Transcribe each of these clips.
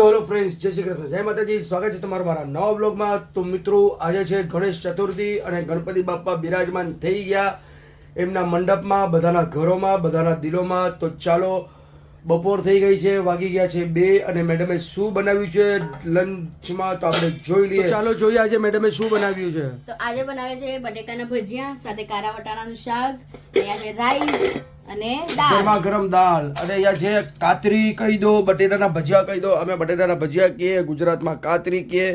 તો hello friends જય શ્રી કૃષ્ણ. જય માતાજી, સ્વાગત છે તમારું મારા નવા બ્લોગમાં તો મિત્રો, આજે છે ગણેશ ચતુર્થી અને ગણપતિ બાપ્પા બિરાજમાન થઈ ગયા એમના મંડપમાં, બધાના ઘરોમાં, બધાના દિલોમાં. તો ચાલો બપોર થઈ ગઈ છે વાગી ગયા છે બે અને મેડમે શું બનાવ્યું છે લંચમાં તો આપણે જોઈ લઈએ. ચાલો જોઈએ આજે મેડમે શું બનાવ્યું છે. તો આજે બનાવે છે બટેકાના ભજીયા સાથે કારા વટાણાનું શાક અહીંયા રાઈસ અને દાળ. ગરમા ગરમ દાળ અને અહીંયા છે કાતરી કહી દો બટેટાના ભજીયા કહી દો અમે બટેટાના ભજીયા કહીએ ગુજરાતમાં કાતરી કહીએ.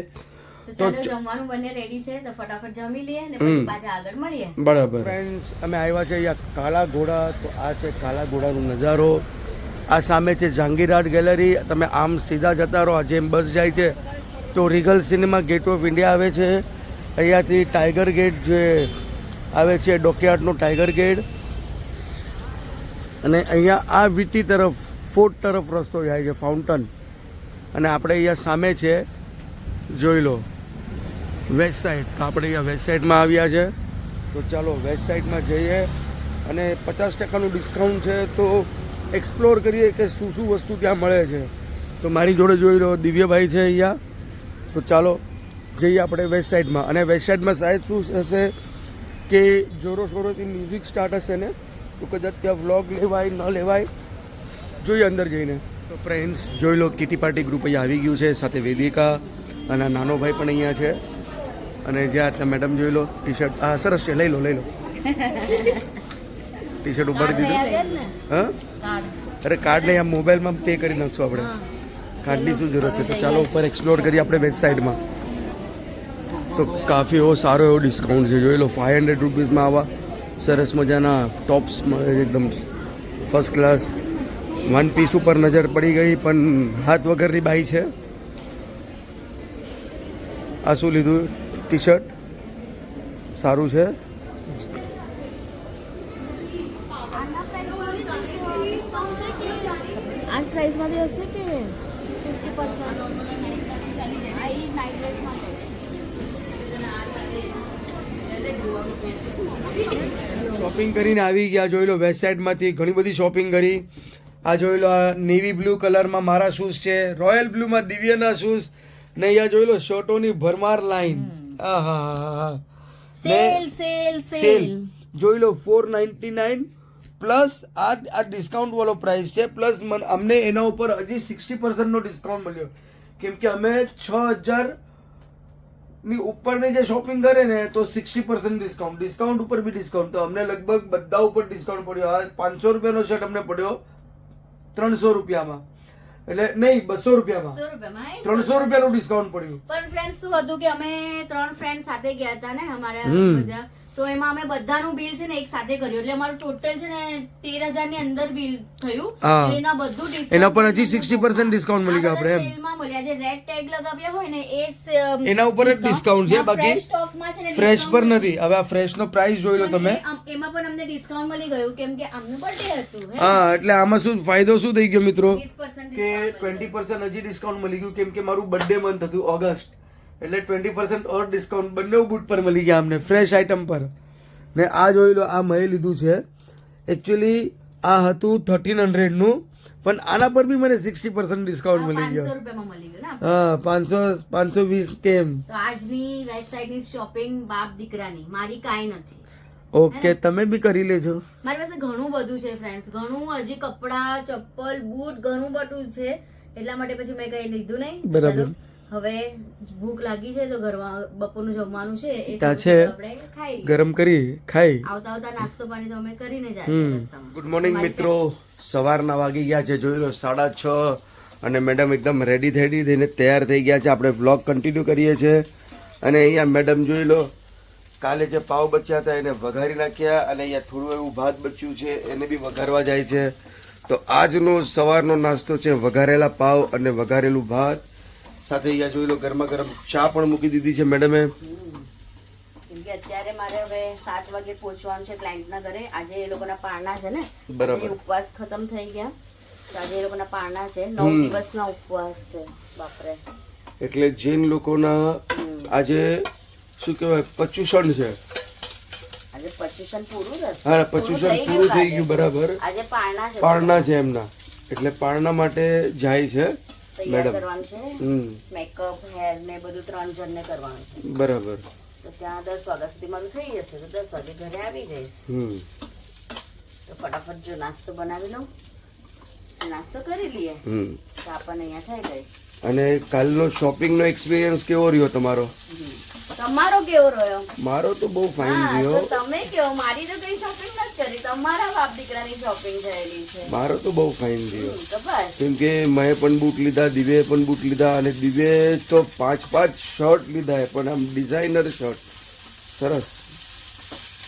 તો ચાલો જમવાનું બંને રેડી છે તો ફટાફટ જમી લઈએ અને પછી પાછા આગળ મળીએ. બરાબર. ફ્રેન્ડ્સ અમે આવ્યા છે અહીંયા કાલા ઘોડા તો આ છે કાલા ઘોડાનો નજારો. આ સામે છે જહાંગીર આર્ટ ગેલેરી. તમે આમ સીધા જતા રહો. જેમ બસ જાય છે, તો Regal cinema gate of India આવે છે. અહીંયાથી ટાઈગર ગેટ જે આવે છે ડોકયાર્ડનું ટાઈગર ગેટ. અને અહીંયા આ વીટી તરફ, ફોર્ટ તરફ રસ્તો જાય છે, ફાઉન્ટન. અને આપણે અહીંયા સામે છે, જોઈ લો. વેસ્ટ સાઈડ તો આપણે અહીંયા વેસ્ટ સાઈડમાં આવ્યા છે. તો ચાલો વેસ્ટ સાઈડમાં જઈએ. અને પચાસ ટકાનું ડિસ્કાઉન્ટ છે, તો એક્સપ્લોર કરીએ કે શું શું વસ્તુ ત્યાં મળે છે. તો મારી જોડે જોઈ લો દિવ્યભાઈ છે અહીંયા. તો ચાલો જઈએ આપણે વેસ્ટ સાઈડમાં અને વેસ્ટ સાઈડમાં સાહેબ શું હશે કે જોરો શોરોથી મ્યુઝિક સ્ટાર્ટ હશે ને તો કદાચ ત્યાં વ્લોગ લેવાય ન લેવાય જોઈએ અંદર જઈને. તો ફ્રેન્ડ્સ જોઈ લો કિટી પાર્ટી ગ્રુપ અહીંયા આવી ગયું છે સાથે વેદિકા અને નાનો ભાઈ પણ અહીંયા છે. અને જ્યાં એટલે મેડમ જોઈ લો ટી શર્ટ હા સરસ છે લઈ લો લઈ લો. ટી શર્ટ ઉપાડી દીધું? હા? અરે કાર્ડ નહીં આ મોબાઈલમાં પે કરી નાખશું આપણે. કાર્ડની શું જરૂરત છે? તો ચાલો ઉપર એક્સપ્લોર કરીએ આપણે વેસ્ટ સાઈડમાં તો કાફી એવો સારો એવો ડિસ્કાઉન્ટ છે. જોઈ લો ફાઇવ હંડ્રેડ રૂપીઝમાં આવા સરસ મજાના ટોપ્સ મળે એકદમ. ફર્સ્ટ ક્લાસ વન પીસ ઉપર નજર પડી ગઈ પણ હાથ વગરની બાઈ છે. આ શું લીધું? ટી શર્ટ સારું છે આ પ્રાઇસમાંથી હશે કે ફિફ્ટી શોપિંગ કરીને આવી ગયા જોઈ લો વેબસાઇટમાંથી ઘણી બધી શોપિંગ કરી. આ જોઈ લો આ નેવી બ્લુ કલરમાં મારા શૂઝ છે. રોયલ બ્લુમાં દિવ્યના શૂઝ ને અહીંયા જોઈ લો શર્ટોની ભરમાર લાઈન આહા સેલ સેલ સેલ સેલ જોઈ લો ફોર નાઇન્ટી નાઇન પ્લસ આ આ ડિસ્કાઉન્ટ વાળો પ્રાઇસ છે. પ્લસ મને અમને એના ઉપર હજી સિક્સટી પર્સન્ટનો ડિસ્કાઉન્ટ મળ્યો. કેમ કે અમે છ હજારની ઉપરની જે શોપિંગ કરે ને તો સિક્સટી પર્સન્ટ ડિસ્કાઉન્ટ ડિસ્કાઉન્ટ ઉપર બી ડિસ્કાઉન્ટ તો અમને લગભગ બધા ઉપર ડિસ્કાઉન્ટ પડ્યો. આ પાંચસો રૂપિયાનો શર્ટ અમને પડ્યો ત્રણસો રૂપિયામાં. એટલે નહીં બસો રૂપિયામાં? ત્રણસો રૂપિયાનું ડિસ્કાઉન્ટ પડ્યું. પણ ફ્રેન્ડ શું હતું કે અમે ત્રણ ફ્રેન્ડ સાથે ગયા હતા ને અમારા બધા. તો એમાં અમે બધાનું બિલ છે ને એક સાથે કર્યું. એટલે અમારું ટોટલ છે ને તેર હજારની અંદર બિલ થયું. એના બધું એના પર હજી સિક્સટી પર્સન્ટ ડિસ્કાઉન્ટ મળી ગયું આપણે એમ. મળ્યા. જે રેડ ટેગ લગાવ્યા હોય ને એ એના ઉપર જ ડિસ્કાઉન્ટ છે, બાકી? સ્ટોકમાં છે ને ફ્રેશ પર નથી. હવે આ ફ્રેશ નો પ્રાઇસ જોઈ લો તમે. એમાં પણ અમને ડિસ્કાઉન્ટ મળી ગયું. કેમ કે આમનું બર્થડે હતું હા? એટલે આમાં શું ફાયદો શું થઈ ગયો મિત્રો? કે ટ્વેન્ટી પર્સન્ટ હજી ડિસ્કાઉન્ટ મળી ગયું કેમ કે મારું બર્થડે મંથ હતું ઓગસ્ટ એટલે ટ્વેન્ટી પર્સન્ટ ઓર ડિસ્કાઉન્ટ બંને બૂટ પર મળી ગયા અમને ફ્રેશ આઇટમ પર. ને આ જોઈ લો આ મેં લીધું છે. એકચ્યુઅલી આ હતું થર્ટીન હંડ્રેડનું પણ આના પર બી મને સિક્સટી પર્સન્ટ ડિસ્કાઉન્ટ મળી ગયો. હા પાંચસો પાંચસો વીસ કેમ? તો આજની સાઈડની શોપિંગ બાપ દીકરાની મારી કાંઈ નથી. ઓકે તમે બી કરી લેજો. મારી પાસે ઘણું બધું છે ફ્રેન્ડ્સ ઘણું હજી કપડાં ચપ્પલ બૂટ ઘણું બધું છે. એટલા માટે પછી મેં કઈ લીધું નહીં. બરાબર. હવે ભૂખ લાગી છે તો ઘરમાં બપોરનું જમવાનું છે એ ત્યાં છે. આપણે ખાઈ ગરમ કરી ખાઈ. આવતા આવતા નાસ્તો પાણી તો અમે કરીને જાય હમ. ગુડ મોર્નિંગ મિત્રો. સવારના વાગી ગયા છે જોઈ લો સાડા છ અને મેડમ એકદમ રેડી થઈ થઈને તૈયાર થઈ ગયા છે. આપણે બ્લોગ કન્ટિન્યુ કરીએ છીએ અને અહીંયા મેડમ જોઈ લો કાલે જે પાવ બચ્યા હતા એને વઘારી નાખ્યા અને અહીંયા થોડું એવું ભાત બચ્યું છે એને બી વઘારવા જાય છે. તો આજનો સવારનો નાસ્તો છે વઘારેલા પાવ અને વઘારેલું ભાત. સાથે અહીંયા જોઈ લો ગરમા ગરમ ચા પણ મૂકી દીધી છે મેડમે. કે અત્યારે મારે હવે સાત વાગે પહોંચવાનું છે ક્લાયન્ટના ઘરે. આજે એ લોકોના પારણા છે ને. બરાબર. ઉપવાસ ખતમ થઈ ગયા. તો આજે એ લોકોના પારણા છે. નવ દિવસના ઉપવાસ છે. બાપરે. એટલે જૈન લોકોના આજે શું કહેવાય પચુષણ છે. આજે પચુષણ પૂરું હા પચુષણ પૂરું થઈ ગયું બરાબર. આજે પારણા છે. પારણા છે એમના. એટલે પારણા માટે જાય છે. તૈયાર કરવાનું છે. મેકઅપ હેર ને બધું ત્રણ જણને કરવાનું છે. બરાબર. તો ત્યાં દસ વાગ્યા સુધી મારું થઈ જશે. તો દસ વાગે ઘરે આવી જઈશ. તો ફટાફટ જો નાસ્તો બનાવી લઉં. નાસ્તો કરી લઈએ. હમ. તો આપણને અહીંયા થઈ ગઈ. અને કાલનો શોપિંગનો એક્સપિરિયન્સ કેવો રહ્યો તમારો? તમારો કેવો રહ્યો? મારો તો બહુ ફાઇન રહ્યો. તમે કેવો? મારી તો કઈ શોપિંગ તમારા બાપ દીકરાની શોપિંગ થયેલી છે. મારો તો બહુ ફાઇન રહ્યો. બસ. કેમ કે મેં પણ બૂટ લીધા દિવ્યે પણ બૂટ લીધા અને દિવ્યે તો પાંચ પાંચ શર્ટ લીધા પણ આમ ડિઝાઇનર શર્ટ સરસ.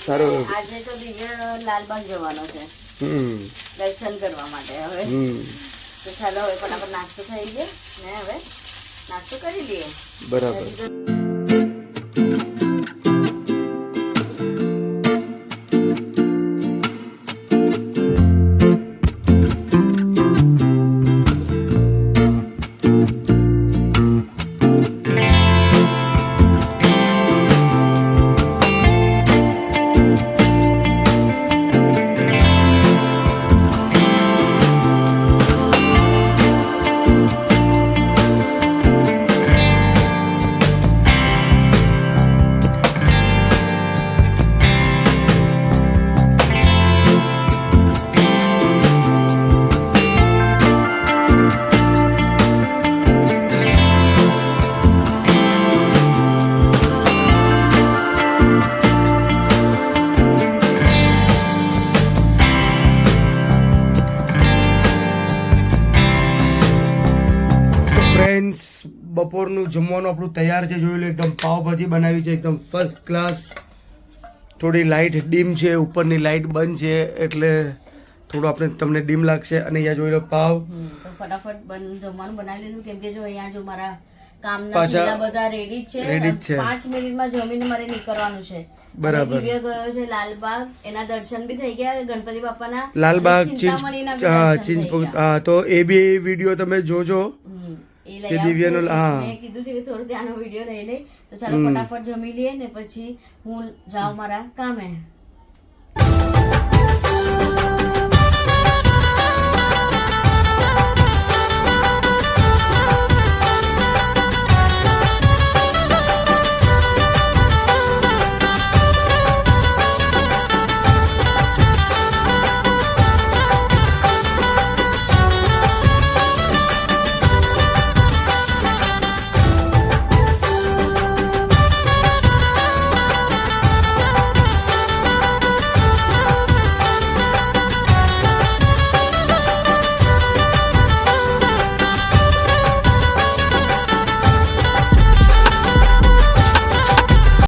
સારો આજે તો દિવ્ય લાલબાગ જવાનો છે. હમ. દર્શન કરવા માટે હવે. હમ. તો ચાલો હવે ફટાફટ નાસ્તો થઈ ગયો. ને હવે નાસ્તો કરી લઈએ. બરાબર. બપોરનું જમવાનું આપણું તૈયાર છે જોઈ લો એકદમ પાવભાજી બનાવી છે એકદમ ફર્સ્ટ ક્લાસ થોડી લાઇટ ડીમ છે ઉપરની લાઇટ બંધ છે એટલે થોડું આપણે તમને ડીમ લાગશે. અને અહીંયા જોઈ લો પાવ. ફટાફટ જમવાનું બનાવી લીધું કેમ કે જો અહીંયા જો મારા કામના બધા રેડી છે. પાંચ મિનિટમાં જમીને મારે નીકળવાનું છે. બરાબર. દિવ્ય ગયો છે લાલબાગ. એના દર્શન બી થઈ ગયા ગણપતિ બાપાના. લાલબાગ ચિંતામણીના હા તો એ બી વીડિયો તમે જોજો. એ લઈ દિવ્યાનો- હા. મેં કીધું છે કે થોડું ત્યાંનો વીડિયો લઈ લઈ. તો ચાલો ફટાફટ જમી લઈએ ને પછી હું જાઉં મારા કામે.